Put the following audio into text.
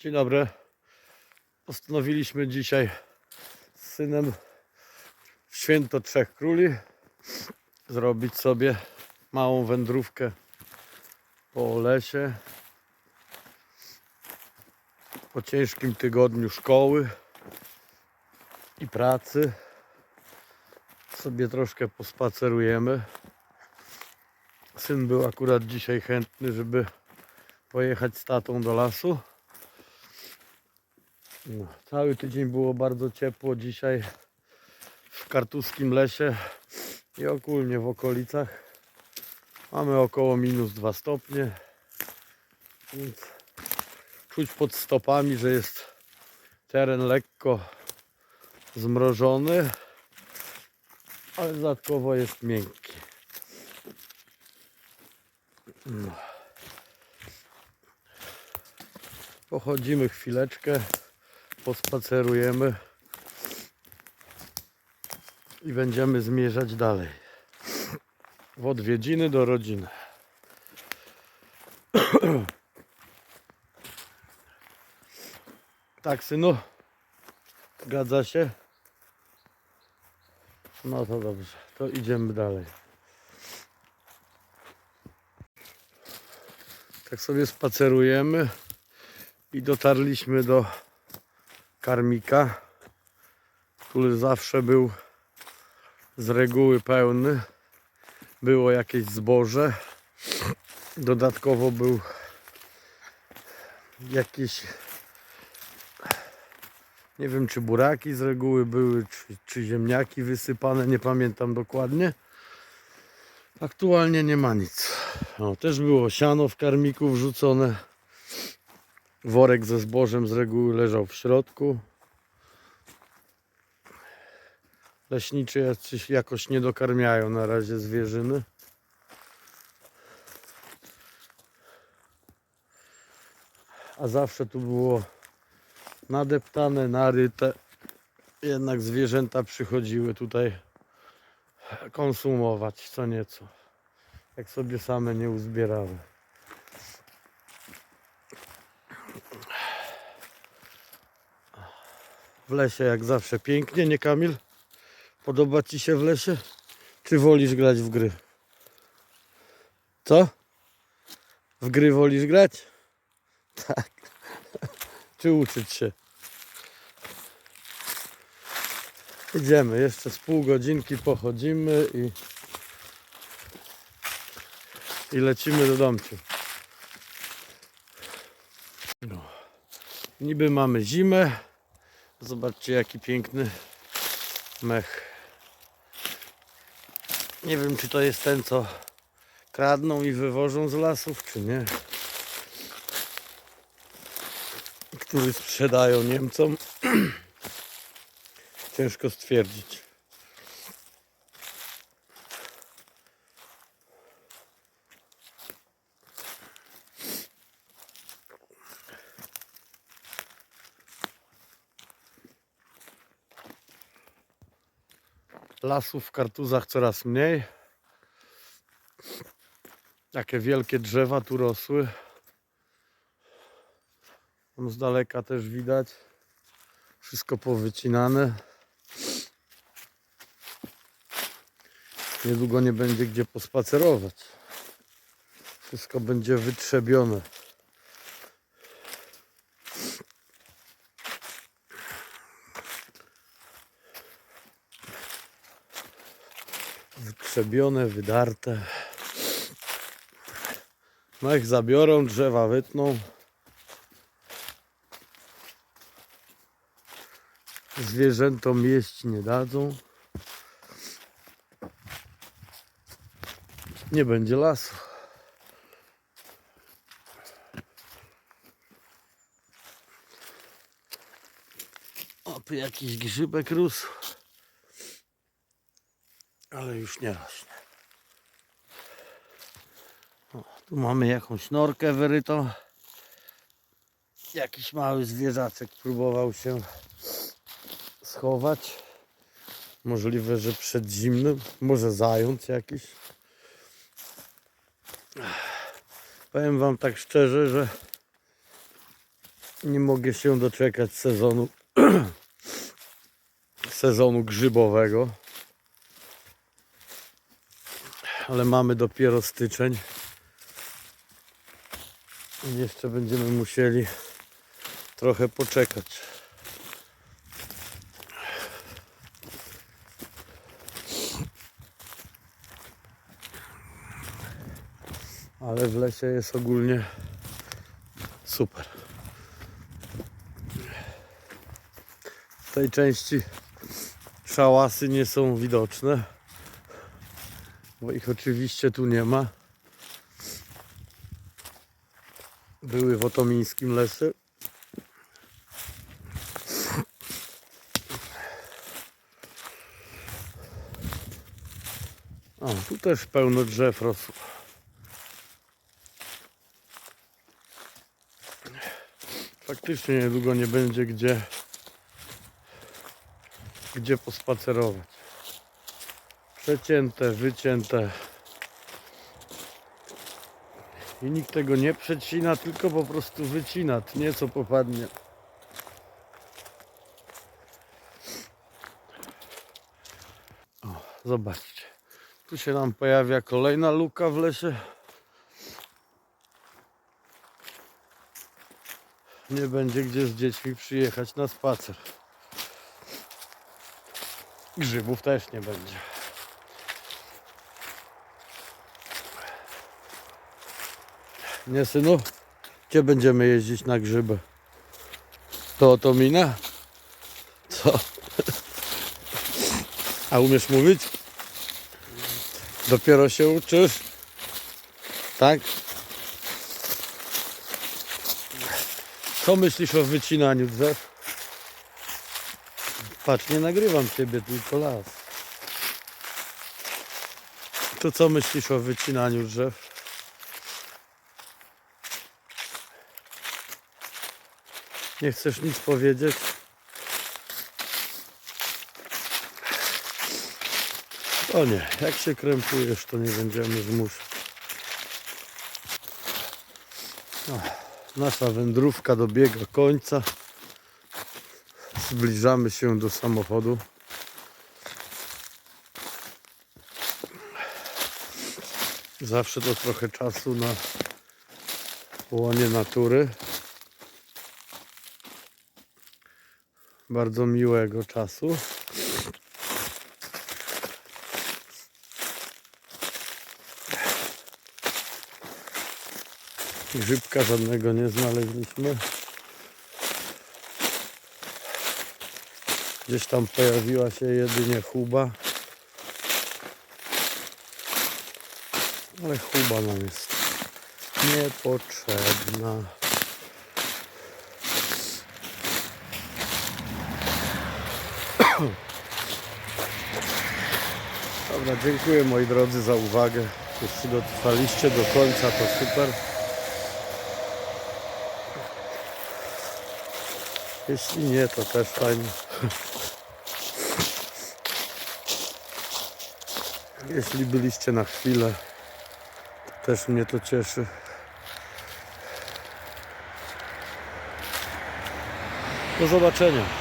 Dzień dobry. Postanowiliśmy dzisiaj z synem w święto Trzech Króli zrobić sobie małą wędrówkę po lesie. Po ciężkim tygodniu szkoły i pracy sobie troszkę pospacerujemy. Syn był akurat dzisiaj chętny, żeby pojechać z tatą do lasu. No, cały tydzień było bardzo ciepło dzisiaj w kartuskim lesie i ogólnie w okolicach. Mamy około minus 2 stopnie, więc czuć pod stopami, że jest teren lekko zmrożony, ale dodatkowo jest miękki. No. Pochodzimy chwileczkę, pospacerujemy i będziemy zmierzać dalej. W odwiedziny do rodziny. Tak, synu? Zgadza się? No to dobrze, to idziemy dalej. Tak sobie spacerujemy i dotarliśmy do karmika, który zawsze był z reguły pełny. Było jakieś zboże. Dodatkowo był jakieś nie wiem czy buraki z reguły były, czy, czy ziemniaki wysypane, nie pamiętam dokładnie. Aktualnie nie ma nic. O, też było siano w karmiku wrzucone. Worek ze zbożem z reguły leżał w środku. Leśniczy jakoś nie dokarmiają na razie zwierzyny. A zawsze tu było nadeptane, naryte. Jednak zwierzęta przychodziły tutaj konsumować co nieco. Jak sobie same nie uzbierały. W lesie jak zawsze pięknie, nie Kamil? Podoba Ci się w lesie? Czy wolisz grać w gry? Co? W gry wolisz grać? Tak. Czy uczyć się? Idziemy, jeszcze z pół godzinki pochodzimy i, i lecimy do domciu. No. Niby mamy zimę. Zobaczcie jaki piękny mech. Nie wiem czy to jest ten co kradną i wywożą z lasów czy nie. Który sprzedają Niemcom. Ciężko stwierdzić. Lasów w kartuzach coraz mniej. Takie wielkie drzewa tu rosły. Tam z daleka też widać. Wszystko powycinane. Niedługo nie będzie gdzie pospacerować. Wszystko będzie wytrzebione. Wytrzebione, wydarte. No ich zabiorą, drzewa wytną. Zwierzętom jeść nie dadzą. Nie będzie lasu. O, tu jakiś grzybek rósł. Ale już nie rośnie. O, tu mamy jakąś norkę wyrytą. Jakiś mały zwierzaczek próbował się schować. Możliwe, że przed zimnym. Może zając jakiś. Powiem Wam tak szczerze, że Nie mogę się doczekać sezonu sezonu grzybowego. Ale mamy dopiero styczeń. I Jeszcze będziemy musieli trochę poczekać. Ale w lesie jest ogólnie super. W tej części szałasy nie są widoczne, bo ich oczywiście tu nie ma. Były w otomińskim lesie. O, tu też pełno drzew rosło. Faktycznie niedługo nie będzie gdzie gdzie pospacerować. Przecięte, wycięte. I nikt tego nie przecina, tylko po prostu wycina, tnie co popadnie. O, zobaczcie. Tu się nam pojawia kolejna luka w lesie. Nie będzie gdzie z dziećmi przyjechać na spacer. Grzybów też nie będzie. Nie synu? Gdzie będziemy jeździć na grzyby? To oto mina? Co? A umiesz mówić? Dopiero się uczysz? Tak? Co myślisz o wycinaniu drzew? Patrz, nie nagrywam ciebie, tylko las. To co myślisz o wycinaniu drzew? Nie chcesz nic powiedzieć? O nie, jak się krępujesz, to nie będziemy zmuszać. Nasza wędrówka dobiega końca. Zbliżamy się do samochodu. Zawsze to trochę czasu na łonie natury. Bardzo miłego czasu. Grzybka żadnego nie znaleźliśmy. Gdzieś tam pojawiła się jedynie chuba. Ale chuba nam jest niepotrzebna. Dobra, dziękuję moi drodzy za uwagę. Jeśli dotrwaliście do końca, to super. Jeśli nie, to też fajnie. Jeśli byliście na chwilę, to też mnie to cieszy. Do zobaczenia.